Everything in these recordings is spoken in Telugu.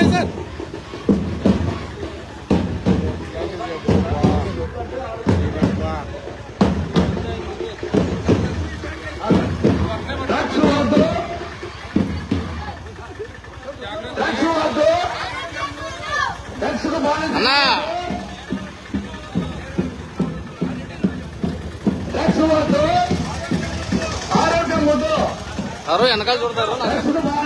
geldin. Ana. Let's go. Aro ga modu. Aro enakal jordaru na.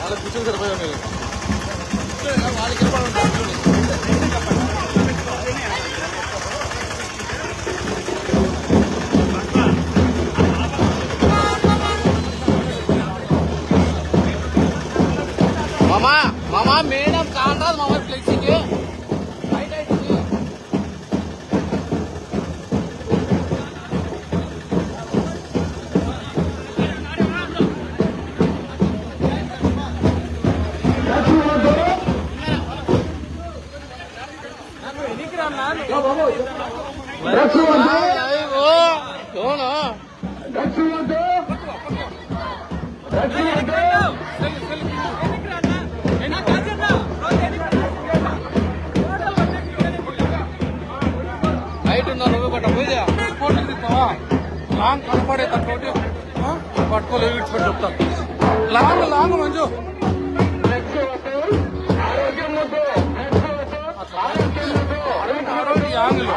వాళ్ళకి కూర్చొని సరిపోయా మీరు? వాళ్ళకి వెళ్ళి లాంగ్ కనపడే దాంట్లో పట్టుకోలేదు విడిచిపెట్టి చెప్తాను long long Manju. Angle.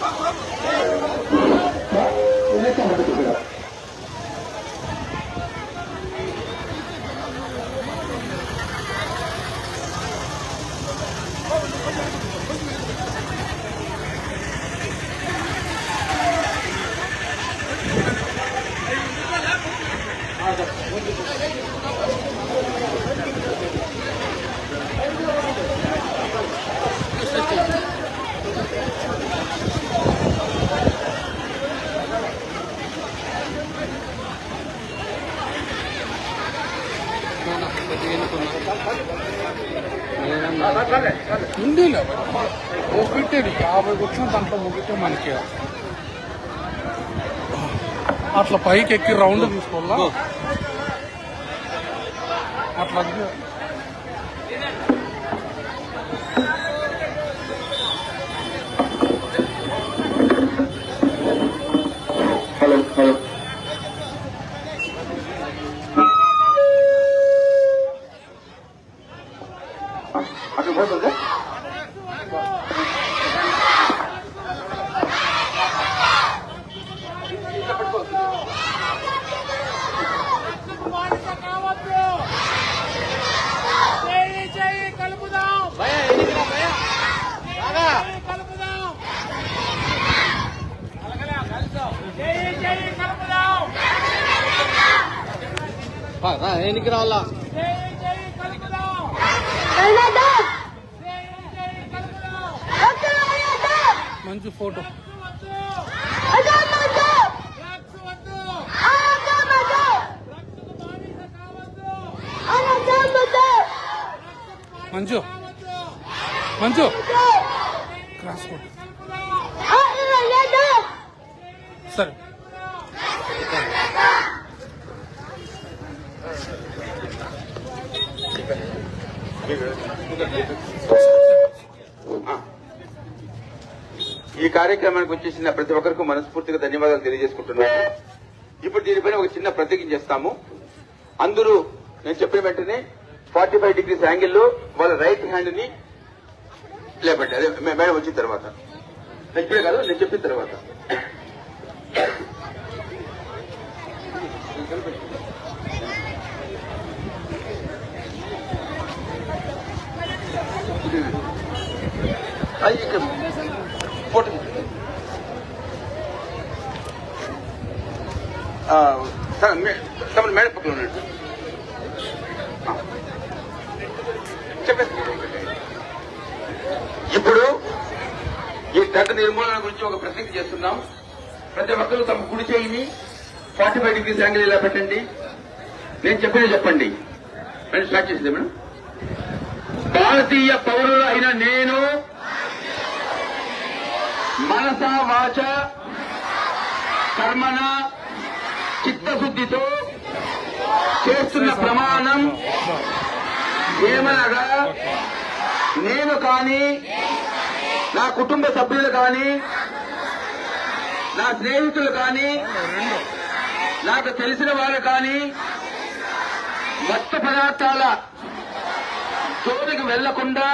Vamos, vamos. యాభై వచ్చిన దాంట్లో ఒకటే మనకి అట్లా పైకి ఎక్కి రౌండ్ తీసుకోవాలా అట్లా బానిస కావద్దు మంచి మంచు కావద్దు మంచు క్రాస్ కోట్ సరే. ఈ కార్యక్రమానికి వచ్చేసిన ప్రతి ఒక్కరికి మనస్ఫూర్తిగా ధన్యవాదాలు తెలియజేసుకుంటున్నాను. ఇప్పుడు దీనిపైన ఒక చిన్న ప్రతిజ్ఞ చేస్తాము. అందరూ నేను చెప్పిన వెంటనే ఫార్టీ ఫైవ్ డిగ్రీస్ యాంగిల్లో వాళ్ళ రైట్ హ్యాండ్ని లేపండి అదే మేడం వచ్చిన తర్వాత. నేను ఇప్పుడే కాదు నేను చెప్పిన తర్వాత. ఐక్యం ఇక్కడ ఫోటో తమరు పక్కన ఉన్నాడు చెప్పేసి ఇప్పుడు ఈ డ్రగ్ నిర్మూలన గురించి ఒక ప్రతిజ్ఞ చేస్తున్నాం. ప్రతి ఒక్కరు తమ కుడి చేయిని ఫార్టీ ఫైవ్ డిగ్రీస్ యాంగిల్ ఇలా పెట్టండి. నేను చెప్పిన చెప్పండి. నేను స్టార్ట్ చేసింది మేడం. భారతీయ పౌరులు అయిన నేను వాచ కర్మణ చిత్తశుద్ధితో చేస్తున్న ప్రమాణం ఏమనగా నేను కానీ నా కుటుంబ సభ్యులు కానీ నా స్నేహితులు కానీ నాకు తెలిసిన వారు కానీ మత్తు పదార్థాల జోలికి వెళ్ళకుండా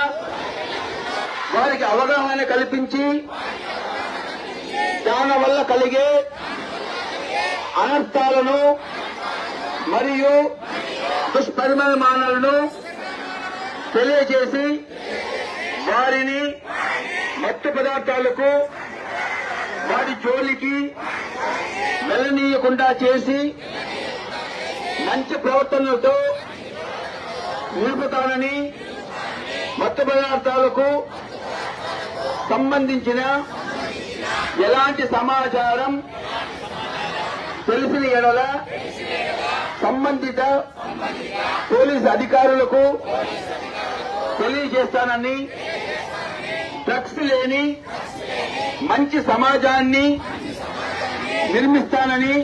వారికి అవగాహన కల్పించి దాని వల్ల కలిగే అనర్థాలను మరియు దుష్పరిమాణాలను తెలియజేసి వారిని మత్తు పదార్థాలకు వారి జోలికి వెళ్ళనీయకుండా చేసి మంచి ప్రవర్తనలతో నిలుపుతానని మత్తు పదార్థాలకు సంబంధించిన ఎలాంటి సమాచారం తెలిసిన ఎడల సంబంధిత పోలీసు అధికారులకు తెలియజేస్తానని డ్రగ్స్ లేని మంచి సమాజాన్ని నిర్మిస్తానని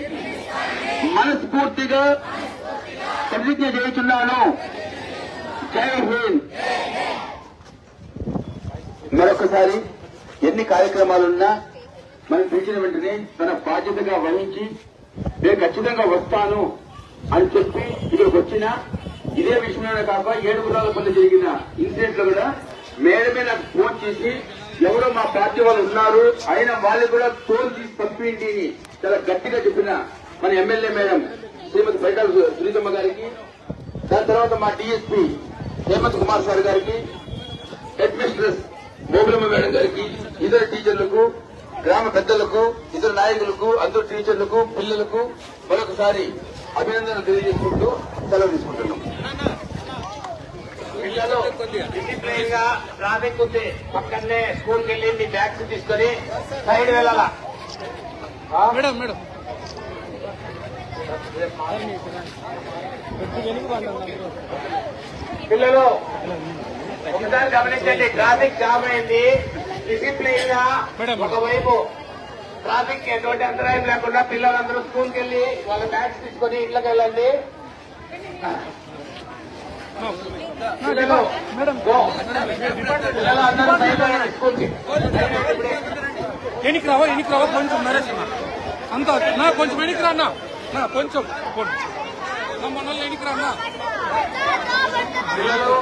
మనస్ఫూర్తిగా ప్రతిజ్ఞ చేస్తున్నాను. జై హింద్. మరొకసారి ఎన్ని కార్యక్రమాలున్నా మనం పిలిచిన వెంటనే తన బాధ్యతగా వహించి నేను ఖచ్చితంగా వస్తాను అని చెప్పి ఇక్కడికి వచ్చిన ఇదే విషయంలోనే కాక ఏడుగురాలపల్లి జరిగిన ఇన్సిడెంట్లో కూడా మేడమే నాకు ఫోన్ చేసి ఎవరో మా పార్టీ వాళ్ళు ఉన్నారు అయినా వాళ్ళు కూడా తోలు తీసి పంపిండి అని చాలా గట్టిగా చెప్పిన మన ఎమ్మెల్యే మేడం శ్రీమతి బైకాల సునీతమ్మ గారికి దాని తర్వాత మా డిఎస్పీ హేమంత్ కుమార్ సార్ గారికి హెడ్ మిస్ట్రెస్ మోగులమ్మ మేడం గారికి ఇతర టీచర్లకు గ్రామ పెద్దలకు ఇతర నాయకులకు అందరు టీచర్లకు పిల్లలకు మరొకసారి అభినందనలు తెలియజేసుకుంటూ సెలవు తీసుకుంటున్నాం. పిల్లలు డిసిప్లైన్గా ట్రాఫిక్ ఉంది పక్కనే స్కూల్కి వెళ్ళి మీ బ్యాగ్స్ తీసుకొని సైడ్ వెళ్ళాలా? Madam madam. పిల్లలు ఒకసారి గమనించండి ట్రాఫిక్ జామ్ అయింది. డిసిప్లైన్గా ఒకవైపు ట్రాఫిక్ ఎటువంటి అంతరాయం లేకుండా పిల్లలందరూ స్కూల్కి వెళ్ళి వాళ్ళ బ్యాగ్స్ తీసుకొని ఇళ్ళకి వెళ్ళండి. ఎనికి రావా ఎనికి రావా కొంచెం నరేష్ అంత నా కొంచెం ఎనికి రా అన్న. నా కొంచెం. పోనీ. నా మనల్ని ఎనికి రా అన్న.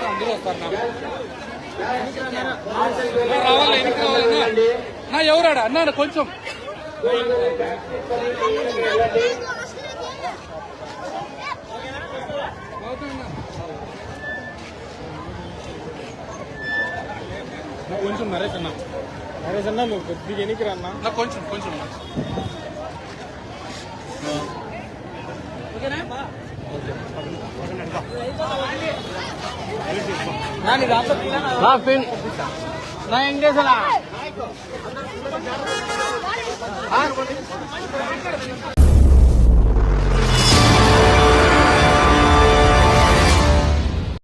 అందరూ వస్తారు నా. నా రావాలి ఎనికి రావాలి అన్న. నా ఎవరాడా అన్న కొంచెం కొంచెం నరేష్ అన్న. నరేష్ అన్న నువ్వు కొద్దిగా ఎనికి రన్నా నా కొంచెం కొంచెం. నా పిన్ నా